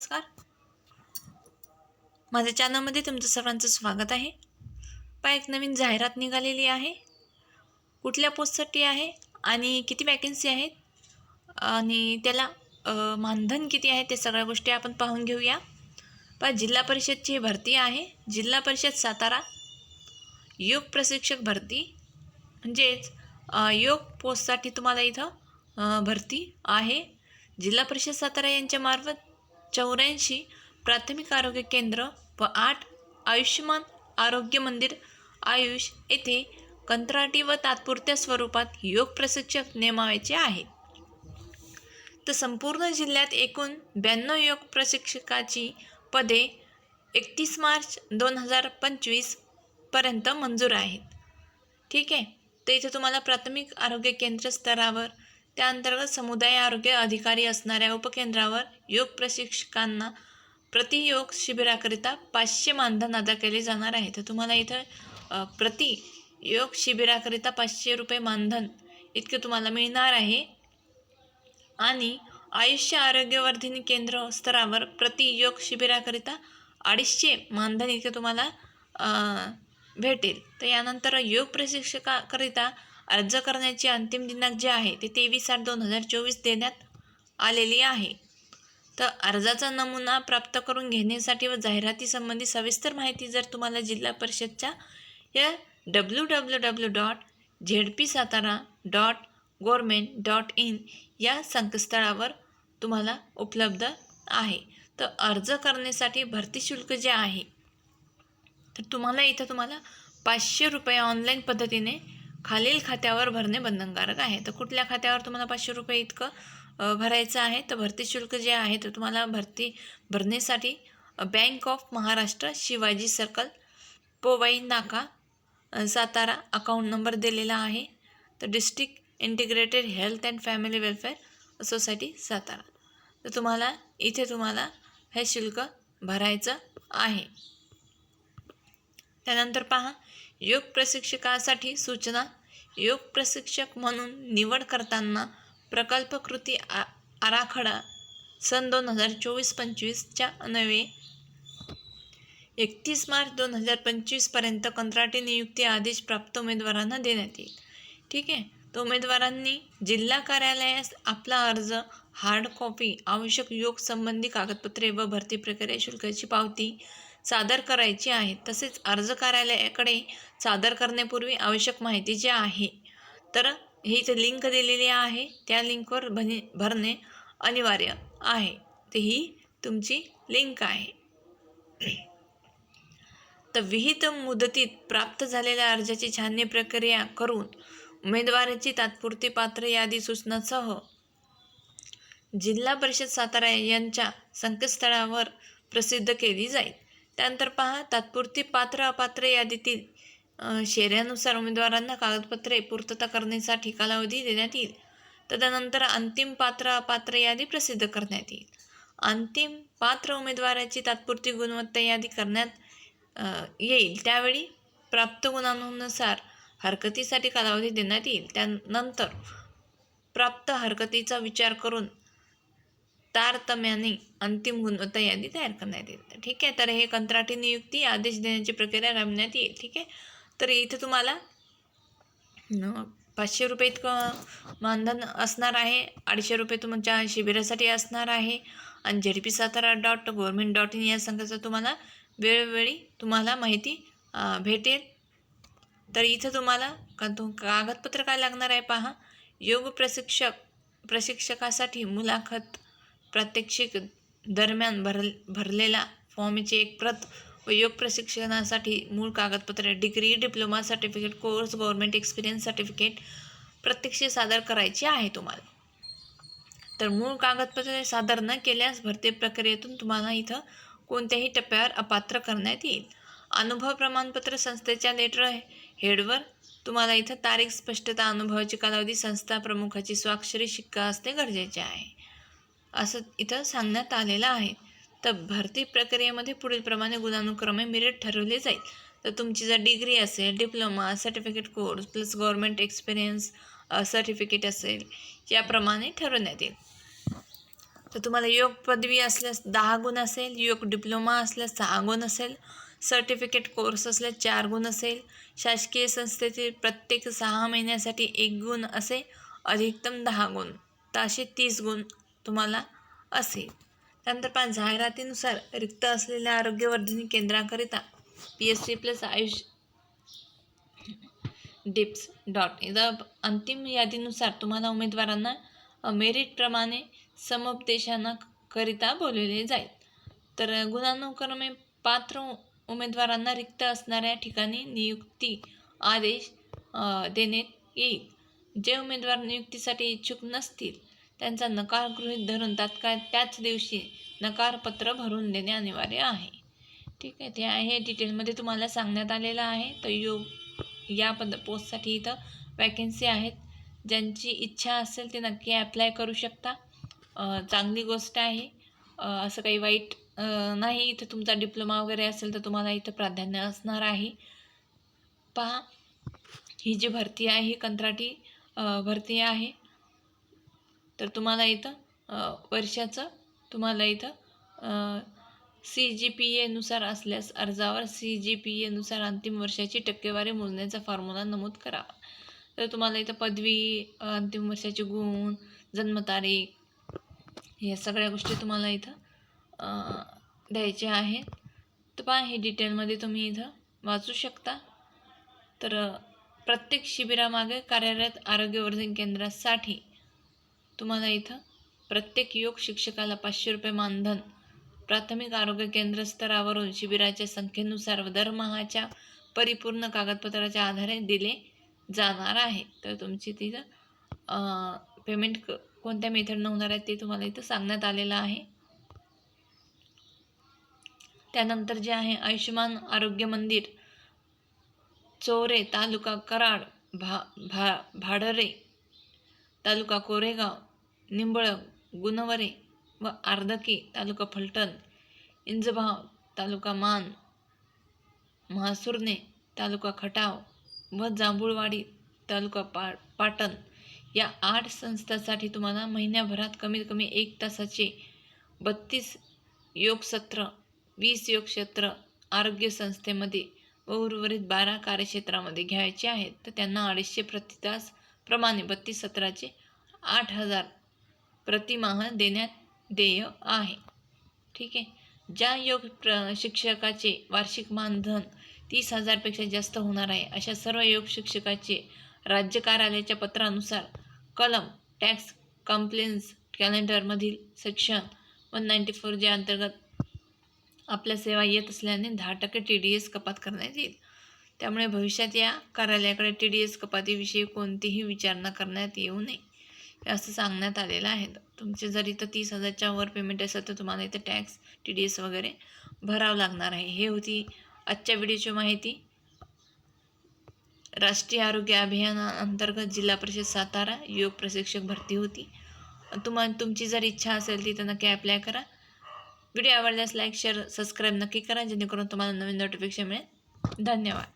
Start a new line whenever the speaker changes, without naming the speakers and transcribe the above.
नमस्कार. माझ्या चॅनलमध्ये तुमचं सर्वांचं स्वागत आहे. पा एक नवीन जाहिरात निघालेली आहे. कुठल्या पोस्टसाठी आहे आणि किती वॅकन्सी आहेत? आणि त्याला मानधन किती आहे ते सगळ्या गोष्टी आपण पाहून घेऊया. पा जिल्हा परिषदची भरती आहे. जिल्हा परिषद सातारा योग प्रशिक्षक भरती. म्हणजेच योग पोस्टसाठी तुम्हाला इथं भरती आहे. जिल्हा परिषद सातारा यांच्यामार्फत चौऱ्याऐंशी प्राथमिक आरोग्य केंद्र व आठ आयुष्यमान आरोग्य मंदिर आयुष येथे कंत्राटी व तात्पुरत्या स्वरूपात योग प्रशिक्षक नेमावायचे आहेत. तर संपूर्ण जिल्ह्यात एकूण ब्याण्णव योग प्रशिक्षकाची पदे एकतीस मार्च दोन हजार पंचवीसपर्यंत मंजूर आहेत. ठीक आहे? तर इथे तुम्हाला प्राथमिक आरोग्य केंद्र स्तरावर त्या अंतर्गत समुदाय आरोग्य अधिकारी असणाऱ्या उपकेंद्रावर योग प्रशिक्षकांना प्रति योग शिबिराकरिता पाचशे मानधन अदा केले जाणार आहे. तर तुम्हाला इथं प्रति योग शिबिराकरिता पाचशे रुपये मानधन इतके तुम्हाला मिळणार आहे. आणि आयुष्य आरोग्यवर्धिनी केंद्र स्तरावर प्रति योग शिबिराकरिता अडीचशे मानधन इतके तुम्हाला भेटेल. तर यानंतर योग प्रशिक्षकाकरिता अर्ज करण्याची अंतिम दिनांक जे आहे ते तेवीस आठ दोन हजार चोवीस देण्यात आलेली आहे. तर अर्जाचा नमुना प्राप्त करून घेण्यासाठी व जाहिरातीसंबंधी सविस्तर माहिती जर तुम्हाला जिल्हा परिषदच्या या W W W dot Z P Satara dot government dot in या संकेतस्थळावर तुम्हाला उपलब्ध आहे. तर अर्ज करण्यासाठी भरती शुल्क जे आहे तर तुम्हाला इथं तुम्हाला पाचशे रुपये ऑनलाईन पद्धतीने खालील खात्यावर भरणे बंधनकारक आहे. तर कुठल्या खात्यावर तुम्हाला पाचशे रुपये इतकं भरायचं आहे? तर भरती शुल्क जे आहे तर तुम्हाला भरती भरण्यासाठी bank of Maharashtra Shivaji circle Powai नाका सातारा अकाउंट नंबर दिलेला आहे. तर district integrated health and family welfare society Satara. तर तुम्हाला इथे तुम्हाला हे शुल्क भरायचं आहे. त्यानंतर पहा योग प्रशिक्षकासाठी सूचना योग प्रशिक्षक म्हणून निवड करताना प्रकल्पकृती आ आराखडा सन दोन हजार चोवीस पंचवीसच्या अन्वये एकतीस मार्च दोन हजार पंचवीसपर्यंत कंत्राटी नियुक्ती आदेश प्राप्त उमेदवारांना देण्यात येईल. ठीक आहे? तर उमेदवारांनी जिल्हा कार्यालयास आपला अर्ज हार्ड कॉपी आवश्यक योग संबंधी कागदपत्रे व भरती प्रक्रिया शुल्काची पावती सादर करायची आहे. तसेच अर्ज कार्यालयाकडे सादर करण्यापूर्वी आवश्यक माहिती जी आहे तर ही जी लिंक दिलेली आहे त्या लिंकवर भने भरणे अनिवार्य आहे. तर ही तुमची लिंक आहे. तर विहित मुदतीत प्राप्त झालेल्या अर्जाची छाननी प्रक्रिया करून उमेदवाराची तात्पुरती पात्र यादी सूचनासह जिल्हा परिषद सातारा यांच्या संकेतस्थळावर प्रसिद्ध केली जाईल. त्यानंतर पहा तात्पुरती पात्र अपात्र यादीतील शेऱ्यानुसार उमेदवारांना कागदपत्रे पूर्तता करण्यासाठी कालावधी देण्यात येईल. तदनंतर अंतिम पात्र अपात्र यादी प्रसिद्ध करण्यात येईल. अंतिम पात्र उमेदवाराची तात्पुरती गुणवत्ता यादी करण्यात येईल. त्यावेळी प्राप्त गुणांनुसार हरकतीसाठी कालावधी देण्यात येईल. त्यानंतर प्राप्त हरकतीचा विचार करून तारतम्याने अंतिम गुणवत्ता यादी तयार करण्यात येईल ठीक आहे? तर हे कंत्राटी नियुक्ती आदेश देण्याची प्रक्रिया राबण्यात येईल. ठीक आहे? तर इथे तुम्हाला पाचशे रुपये इतकं मानधन असणार आहे. अडीचशे रुपये तुमच्या शिबिरासाठी असणार आहे. आणि Z P Satara dot government dot in या संघाचं तुम्हाला वेळोवेळी तुम्हाला माहिती भेटेल. तर इथं तुम्हाला का तु कागदपत्र काय लागणार आहे पहा? योग प्रशिक्षक प्रशिक्षकासाठी मुलाखत प्रात्यक्षिक दरम्यान भर भरलेला फॉर्मची एक प्रत व योग प्रशिक्षणासाठी मूळ कागदपत्रे degree diploma certificate course government experience certificate प्रत्यक्ष सादर करायची आहे तुम्हाला. तर मूळ कागदपत्रे सादर न केल्यास भरती प्रक्रियेतून तुम्हाला इथं कोणत्याही टप्प्यावर अपात्र करण्यात येईल. अनुभव प्रमाणपत्र संस्थेच्या लेटर हेडवर तुम्हाला इथं तारीख स्पष्टता अनुभवाची कालावधी संस्था प्रमुखाची स्वाक्षरी शिक्का असणे गरजेचे आहे. असं इथं सांगण्यात आलेलं आहे. तर भरती प्रक्रियेमध्ये पुढीलप्रमाणे गुणानुक्रमे मेरिट ठरवले जाईल. तर तुमची जर डिग्री असेल diploma certificate course plus government experience certificate असेल याप्रमाणे ठरवण्यात येईल. तर तुम्हाला योग पदवी असल्यास दहा गुण असेल योग डिप्लोमा असल्यास सहा गुण असेल सर्टिफिकेट कोर्स असल्यास चार गुण असेल शासकीय संस्थेतील प्रत्येक सहा महिन्यासाठी एक गुण असे अधिकतम दहा गुण तर असे तीस गुण तुम्हाला असेल. त्यानंतर पाच जाहिरातीनुसार रिक्त असलेल्या आरोग्यवर्धिनी केंद्राकरिता P S C plus AYUSH dips dot इथं अंतिम यादीनुसार तुम्हाला उमेदवारांना मेरिटप्रमाणे समुपदेशनाकरिता बोलवले जाईल. तर गुणानुक्रमे पात्र उमेदवारांना रिक्त असणाऱ्या ठिकाणी नियुक्ती आदेश देण्यात येईल. जे उमेदवार नियुक्तीसाठी इच्छुक नसतील त्यांचा नकार गृहीत धरून तात्काळ त्याच दिवशी नकारपत्र भरून देणे अनिवार्य आहे. ठीक आहे ते आहे. डिटेलमध्ये तुम्हाला सांगण्यात आलेलं आहे. तर यो या पद पोस्टसाठी इथं वॅकेन्सी आहेत. ज्यांची इच्छा असेल ते नक्की ॲप्लाय करू शकता. चांगली गोष्ट आहे. असं काही वाईट नाही. इथं तुमचा डिप्लोमा वगैरे असेल तर तुम्हाला इथं प्राधान्य असणार आहे. पहा ही जी भरती आहे ही कंत्राटी भरती आहे तर तुम्हाला इथं वर्षाचं तुम्हाला इथं सी जी पी एनुसार असल्यास अर्जावर सी जी पी एनुसार अंतिम वर्षाची टक्केवारी मोजण्याचा फॉर्म्युला नमूद करावा तर तुम्हाला इथं पदवी अंतिम वर्षाचे गुण जन्मतारीख या सगळ्या गोष्टी तुम्हाला इथं द्यायच्या आहेत. तर पहा हे डिटेलमध्ये तुम्ही इथं वाचू शकता. तर प्रत्येक शिबिरामागे कार्यरत आरोग्यवर्धन केंद्रासाठी तुम्हाला इथं प्रत्येक योग शिक्षकाला पाचशे रुपये मानधन प्राथमिक आरोग्य केंद्र स्तरावरून शिबिराच्या संख्येनुसार दरमहाच्या परिपूर्ण कागदपत्राच्या आधारे दिले जाणार आहे. तर तुमची तिथं पेमेंट क कोणत्या मेथडनं होणार आहे ते तुम्हाला इथं सांगण्यात आलेलं आहे. त्यानंतर जे आहे आयुष्यमान आरोग्य मंदिर चोरे तालुका कराड भा भा भाडरे तालुका कोरेगाव निंबळ गुणवरे व आर्दकी तालुका फलटण इंजभाव तालुका मान म्हासुर्ने तालुका खटाव व जांभूळवाडी तालुका पा पाटण या आठ संस्थांसाठी तुम्हाला महिन्याभरात कमीत कमी एक तासाचे बत्तीस योगसत्र वीस योगक्षेत्र आरोग्य संस्थेमध्ये व उर्वरित बारा कार्यक्षेत्रामध्ये घ्यायचे आहेत. तर त्यांना अडीचशे प्रतितास प्रमाणे बत्तीस सत्राचे आठ हजार प्रतिमाह देण्यात देय आहे. ठीक आहे? ज्या योग प्र शिक्षकाचे वार्षिक मानधन तीस हजारपेक्षा जास्त होणार आहे अशा सर्व योग शिक्षकाचे राज्य कार्यालयाच्या पत्रानुसार कलम टॅक्स कंप्लेन्स कॅलेंडरमधील सेक्शन वन नाईंटी फोर ज्या अंतर्गत आपल्या सेवा येत असल्याने दहा टक्के टी डी एस कपात करण्यात येईल. त्यामुळे भविष्यात या कार्यालयाकडे टी डी एस कपातीविषयी कोणतीही विचारणा करण्यात येऊ नये. हे असं सांगण्यात आलेलं आहे. तुमचे जर इथं तीस हजारच्या वर पेमेंट असेल तर तुम्हाला इथं टॅक्स टी डी एस वगैरे भरावं लागणार आहे. हे होती आजच्या व्हिडिओची माहिती. राष्ट्रीय आरोग्य अभियानाअंतर्गत जिल्हा परिषद सातारा योग प्रशिक्षक भरती होती. तुम्हाला तुमची जर इच्छा असेल ती तर नक्की अप्लाय करा. व्हिडिओ आवडल्यास लाईक शेअर सबस्क्राईब नक्की करा जेणेकरून तुम्हाला नवीन नोटिफिकेशन मिळेल. धन्यवाद.